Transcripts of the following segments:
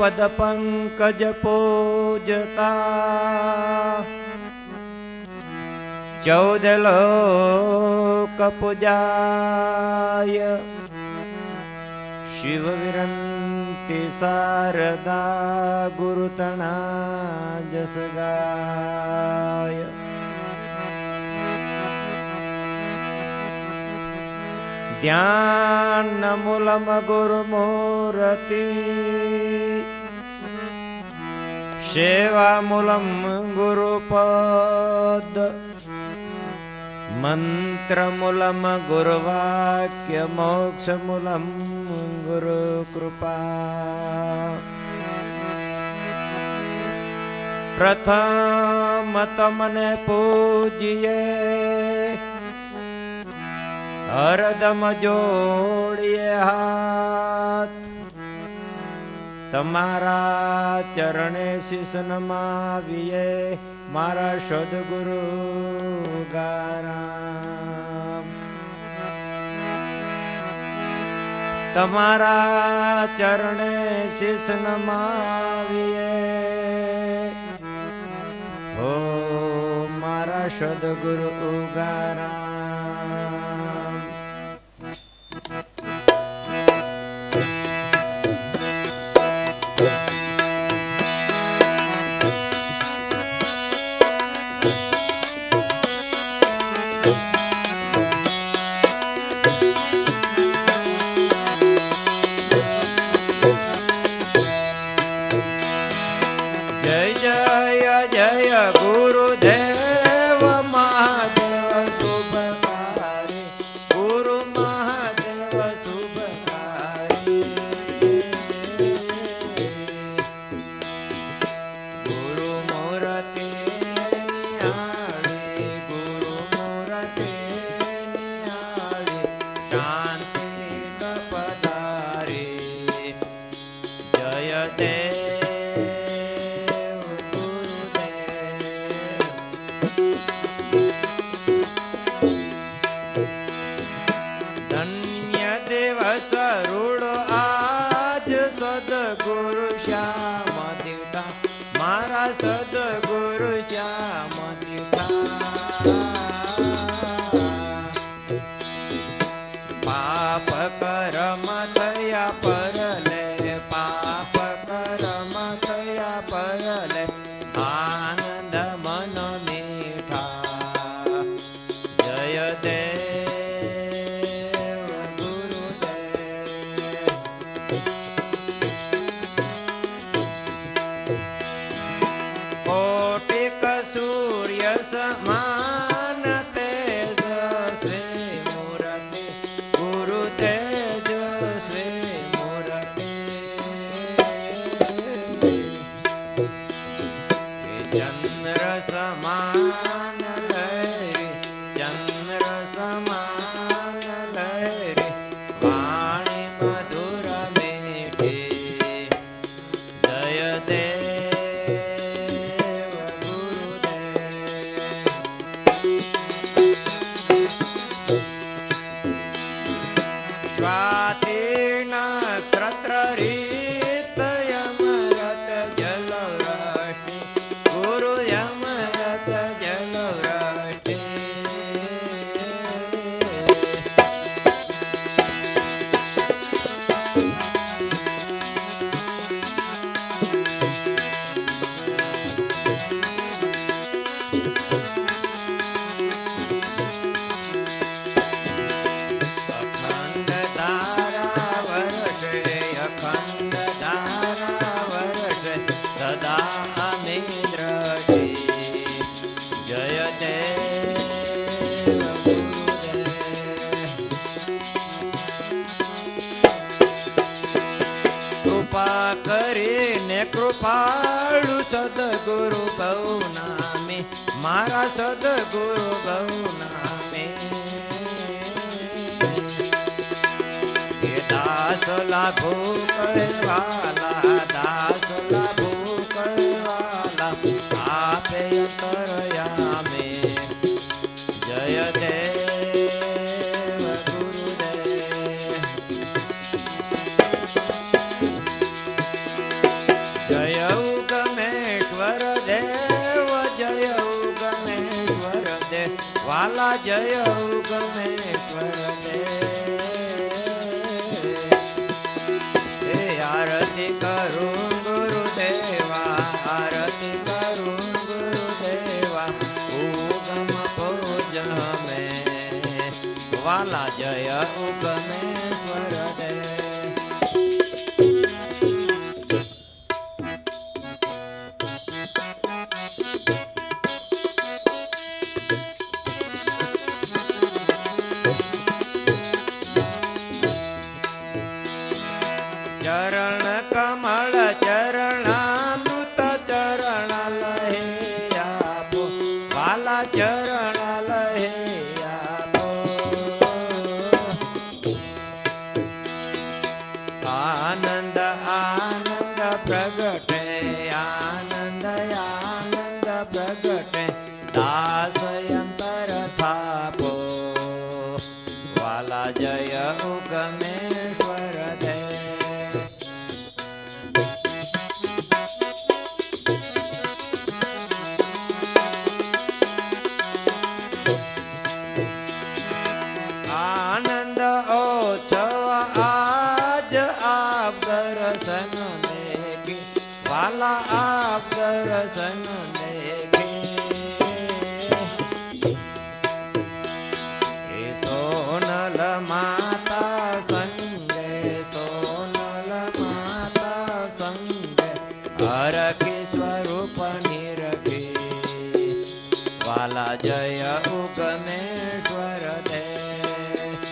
पदपङ्कज पूजता चौदलोकपुजाय शिवविरन्ति शारदा गुरुतना यसगाय ध्यानमूलम सेवा मूलम गुरुपद मन्त्रमूलं गुरुवाक्यमोक्षमूलं गुरुकृपा प्रथमतमने पूज्ये हरदम जोड़िए हाथ તમારા ચરણે શિષ નમાવીએ મારા સદગુરુ ગારામ. તમારા ચરણે શિષ નમાવીએ હો મારા સદગુરુ ગારામ. જય જય ગુરુદેવ. જય દેવ Bye. કૃપાળુ સદગુરુ ભવ નામે મારા સદગુરુ ભવ નામે હે દાસ લાભો કરવાલા, દાસ લાભો કરવાલા, આપે અંતરયામે. દેવ જય ઉગમેશ્વર દેવ હે આરતી કરું ગુરુદેવા, આરતી કરું ગુરુદેવા, ઉગમ પૂજ મે જય ઉગમેશ્વર વાલા જય ઉગમેશ્વર હરખી સ્વરૂપ નિરખે વાલા જય ઉગમેશ્વર દેવ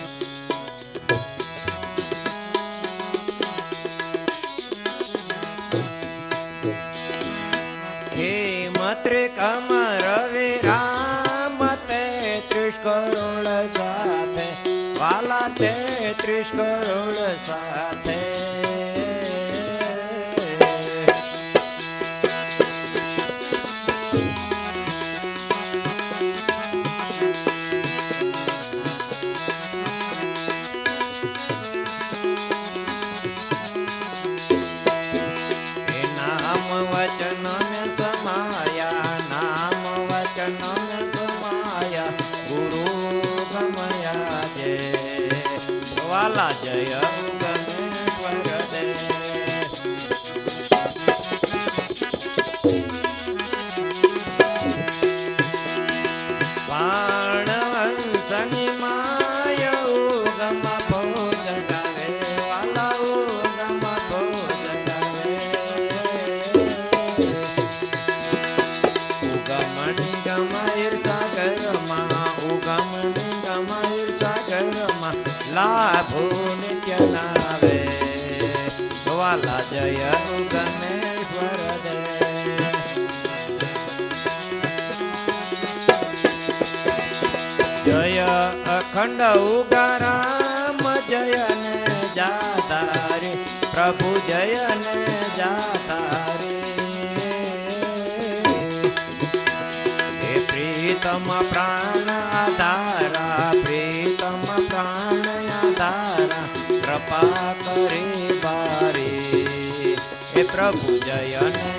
ખેમત્રે કમર વિરામ તેત્રીસ કરોડ સાથે. વાલા તેત્રીસ કરોડ સાથે. જય અખંડ ઉગારામ જય ને જાતારે પ્રભુ જય ને જાતારે હે પ્રીતમ પ્રાણ આધારા, પ્રીતમ પ્રાણ આધારા, કૃપા કરે બારે. હે પ્રભુ જય ને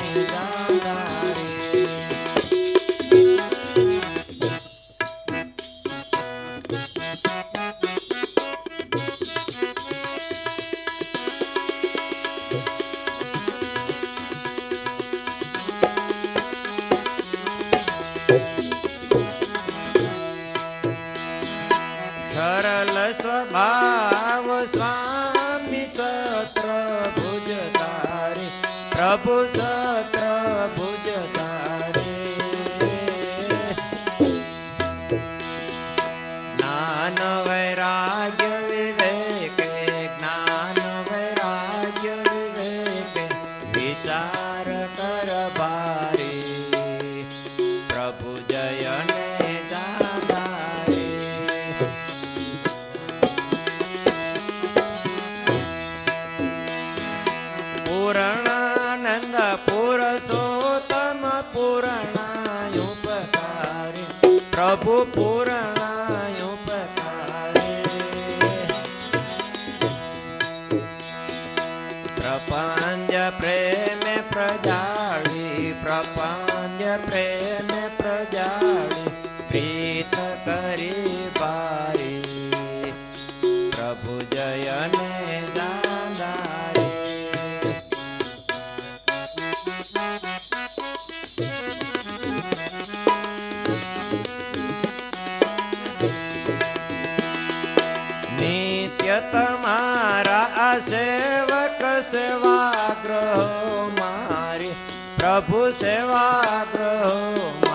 પ્રપંચ પ્રેમ પ્રજાળી પ્રપંચ પ્રેમ प्रभु सेवा प्रभु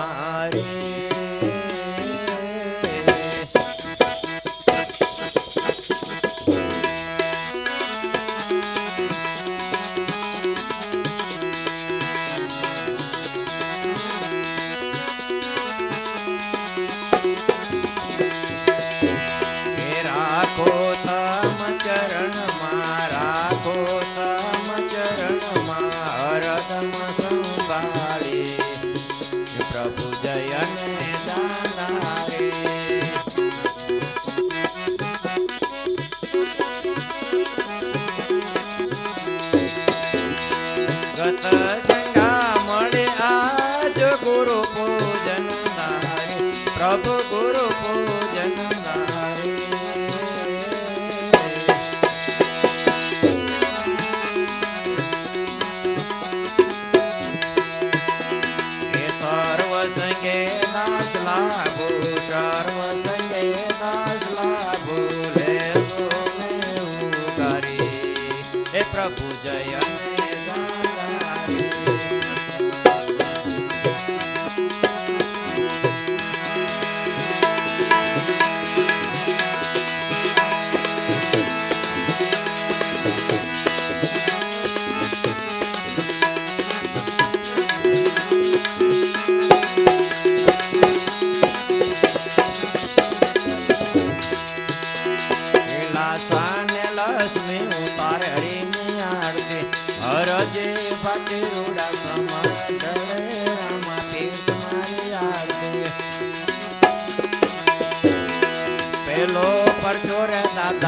પ્રભુ જયને દાના प्रभु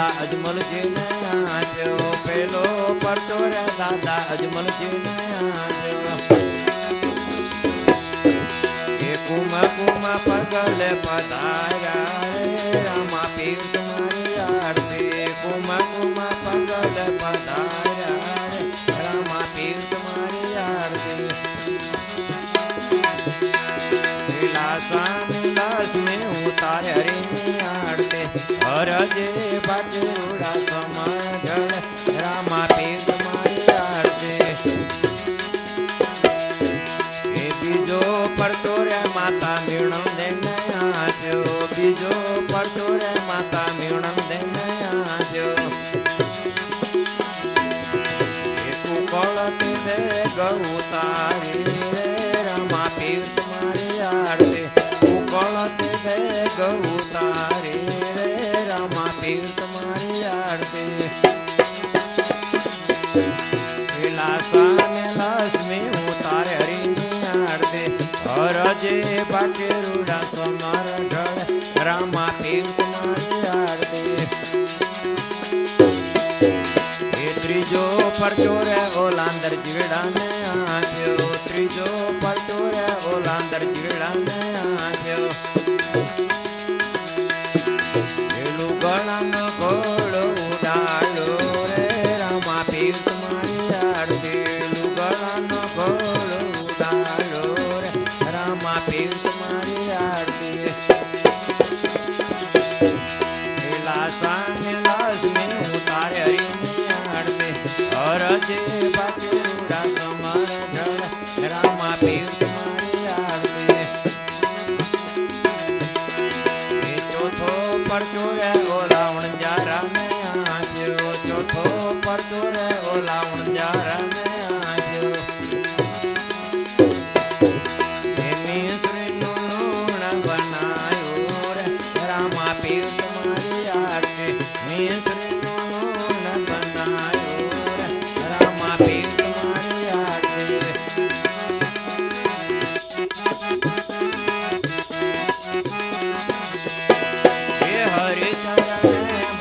દાદા અજમલજીને આજો પેલો પડતો રે દાદા અજમલજીને આજો એ કુમા કુમા પગલે પધારા રે. રામા પીર તમારી આરતી. કુમા કુમા પગ હરજે પાટુડા સમઢળ રામા પેદ માયાજે એ બીજો પડતો રે માતા મીણમ દેને આજો. બીજો પડતો રે માતા મીણમ દેને આજો. એ કુકળ તે ગૌ તારી પરચોરે ઓલાંદર જીવડાને આંખ્યો ત્રીજો પરચોરે ઓલાંદર જીવડાને આંખ્યો Arthur.